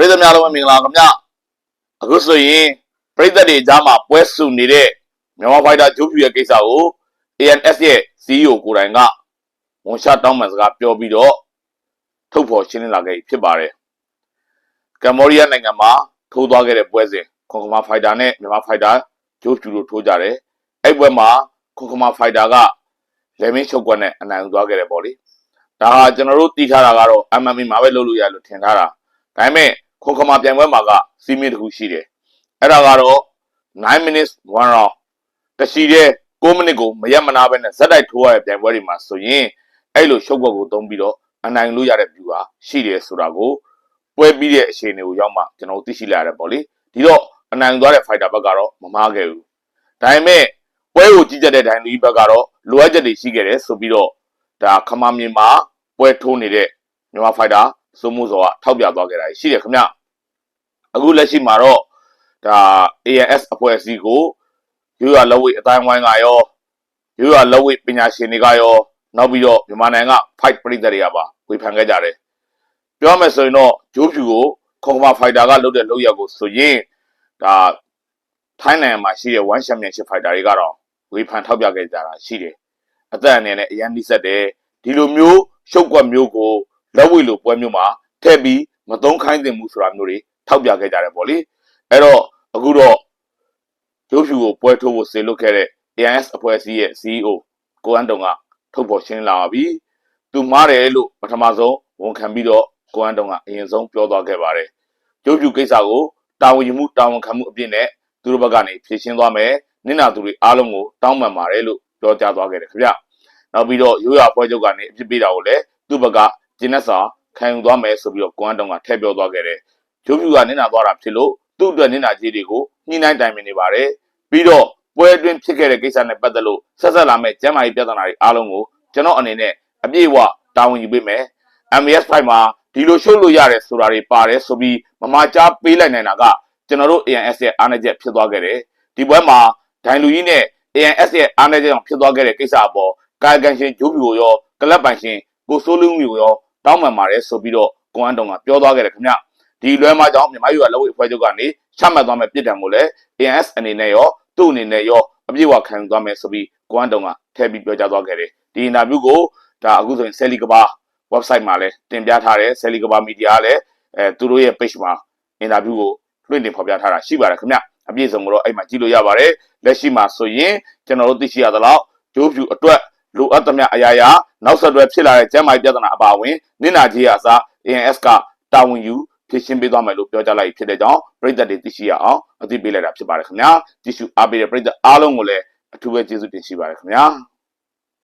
ပရိသတ်များလုံးပဲမင်္ဂလာခင်ဗျအခုဆိုရင်ပရိသတ်တွေကြားမှာပွဲစုနေတဲ့မြန်မာဖိုက်တာဂျိုးဖြူရဲ့ကိစ္စကို ANS ရဲ့ CEO ကိုယ်တိုင်ကဝန်ရှာတောင်းပန်စကားပြောပြီးတော့ထုတ်ဖော်ရှင်းလင်းလာခဲ့ပြီဖြစ်ပါတယ်ကမ္ဘောဒီးယားနိုင်ငံမှာထိုးသွားခဲ့တဲ့ပွဲစဉ်ခွန်ခမာဖိုက်တာနဲ့မြန်မာဖိုက်တာဂျိုးဖြူတို့ထိုးကြတယ်အဲ့ပွဲမှာခွန်ခမာဖိုက်တာကလေမင်းချုပ်ကွက်နဲ့အနိုင်ယူသွားခဲ့တယ်ပေါ့လေဒါဟာကျွန်တော်တို့တီးထားတာကတော့ MMA မှာပဲလုပ်လို့ရလို့ထင်ထားတာဒါပေမဲ့ ခွန်ခမာပြိုင်ပွဲမှာကစီမင်းတစ်ခုရှိတယ်အဲ့ဒါကတော့9 minutes 1 round တရှိတဲ့6မိနစ်ကိုမရက်မနာပဲနဲ့ဇက်တိုက်ထိုးရတဲ့ပြိုင်ပွဲတွေမှာဆိုရင်အဲ့လိုရှုပ်ကွက်ကိုသုံးပြီးတော့အနိုင်လို့ရတဲ့ဗျူဟာရှိတယ်ဆိုတာကိုပွဲပြီးတဲ့အခြေအနေကိုရောက်မှကျွန်တော်တို့သိရှိလာရတယ်ပေါ့လေဒီတော့အနိုင်သွားတဲ့ fighter ဘက်ကတော့မမားခဲ့ဘူးဒါပေမဲ့ပွဲကိုကြီးကြပ်တဲ့ဒိုင်လူကြီးဘက်ကတော့လိုအပ်ချက်တွေရှိခဲ့တယ်ဆိုပြီးတော့ဒါခမာမြင်မှာပွဲထိုးနေတဲ့မြန်မာ fighter စိုးမှုစောကထောက်ပြသွားခဲ့တာရှိတယ်ခင်ဗျအခုလက်ရှိမှာတော့ဒါ ANS အဖွဲ့အစည်းကိုရိုးရလက်ဝိတ်အတိုင်းဝိုင်းကရောရိုးရလက်ဝိတ်ပညာရှင်တွေကရောနောက်ပြီးတော့မြန်မာနိုင်ငံက fight ပရိသတ်တွေကပါဝေဖန်ခဲ့ကြတယ်ပြောမယ်ဆိုရင်တော့ဂျိုးဖြူကိုခေါကမာဖိုက်တာကလုပ်တဲ့လုပ်ရက်ကိုဆိုရင်ဒါထိုင်းနိုင်ငံမှာရှိတဲ့ one championship fighter တွေကတော့ဝေဖန်ထောက်ပြခဲ့ကြတာရှိတယ်အသက်အနေနဲ့အရန်နှိစက်တယ်ဒီလိုမျိုးရှုပ်ကွက်မျိုးကို လက်ဝိတ်လိုပွဲမျိုးမှာထည့်ပြီးမသုံးခိုင်းသင့်ဘူးဆိုတာမျိုးတွေထောက်ပြခဲ့ကြတယ်ပေါ့လေအဲ့တော့အခုတော့ဂျိုးဖြူကိုပွဲထိုးဖို့စေလွတ်ခဲ့တဲ့ AIS အဖွဲ့အစည်းရဲ့ CEO ကိုအန်တုံကထုတ်ဖော်ရှင်းလာပါပြီသူမားတယ်လို့ပထမဆုံးဝန်ခံပြီးတော့ကိုအန်တုံကအရင်ဆုံးပြောသွားခဲ့ပါတယ်ဂျိုးဖြူကိစ္စကိုတာဝန်ယူမှုတာဝန်ခံမှုအပြည့်နဲ့သူတို့ဘက်ကနေဖြေရှင်းသွားမယ်နင့်နာသူတွေအားလုံးကိုတောင်းပန်ပါတယ်လို့ပြောကြားသွားခဲ့တယ်ခင်ဗျနောက်ပြီးတော့ရိုးရာပွဲချုပ်ကနေအပြစ်ပေးတာကိုလည်းသူ့ဘက်က ကျင်းနဲ့စာခံယူသွားမယ်ဆိုပြီးတော့ကွမ်တုံကထည့်ပြောသွားခဲ့တယ်။ဂျိုးဖြူကနင်းနာသွားတာဖြစ်လို့သူ့အတွက်နင်းနာကြီးတွေကိုညှိနှိုင်းတိုင်ပင်နေပါတယ်။ပြီးတော့ပွဲအတွင်းဖြစ်ခဲ့တဲ့ကိစ္စနဲ့ပတ်သက်လို့ဆက်ဆက်လာမဲ့ကျမ်းမာရေးပြဿနာတွေအားလုံးကိုကျွန်တော်အနေနဲ့အပြည့်အဝတာဝန်ယူပေးမယ်။ MAS5 မှာဒီလိုရှုပ်လို့ရတယ်ဆိုတာတွေပါတယ်ဆိုပြီးမမကြားပေးလိုက်နိုင်တာကကျွန်တော်တို့ ANS ရဲ့အားနည်းချက်ဖြစ်သွားခဲ့တယ်။ဒီပွဲမှာဒိုင်လူကြီးနဲ့ ANS ရဲ့အားနည်းချက်ကြောင့်ဖြစ်သွားခဲ့တဲ့ကိစ္စအပေါ်ကာယကံရှင်ဂျိုးဖြူကိုရောကလပ်ပိုင်ရှင်ကိုစိုးလုံးမျိုးရော တောင်းပန်ပါတယ်ဆိုပြီးတော့ကွန်အန်တုံကပြောသွားခဲ့တယ်ခင်ဗျဒီလွဲမကြောင့်မြန်မာပြည်ကလက်ဝဲအဖွဲ့ချုပ်ကနေချမှတ်သွားမဲ့ပြည်တံကိုလည်း ANS အနေနဲ့ရောသူ့အနေနဲ့ရောအပြည့်အဝခံယူသွားမယ်ဆိုပြီးကွန်အန်တုံကထည့်ပြီးပြောကြားသွားခဲ့တယ်ဒီအင်တာဗျူးကိုဒါအခုဆိုရင်ဆယ်လီကဘာ website မှာလည်းတင်ပြထားတယ်ဆယ်လီကဘာမီဒီယာကလည်းအဲသူတို့ရဲ့ page မှာအင်တာဗျူးကိုလွှင့်တင်ဖော်ပြထားတာရှိပါတယ်ခင်ဗျအပြည့်စုံကိုတော့အဲ့မှာကြည့်လို့ရပါတယ်လက်ရှိမှာဆိုရင်ကျွန်တော်တို့သိရှိရသလောက်ဂျိုးဖြူအတွက် လိုအပ်သမျှအရာရာနောက်ဆက်တွဲဖြစ်လာတဲ့ကျန်းမာရေးပြဿနာအပါအဝင်နင့်နာကြီးအစား ANS ကတာဝန်ယူဖြည့်ရှင်းပေးသွားမယ်လို့ပြောကြားလိုက်ဖြစ်တဲ့ကြောင့်ပြည်သက်တွေသိရှိရအောင်အသိပေးလိုက်တာဖြစ်ပါတယ်ခင်ဗျာကြည့်ရှုအားပေးတဲ့ပြည်သက်အားလုံးကိုလည်းအထူးပဲကျေးဇူးတင်ရှိပါတယ်ခင်ဗျာ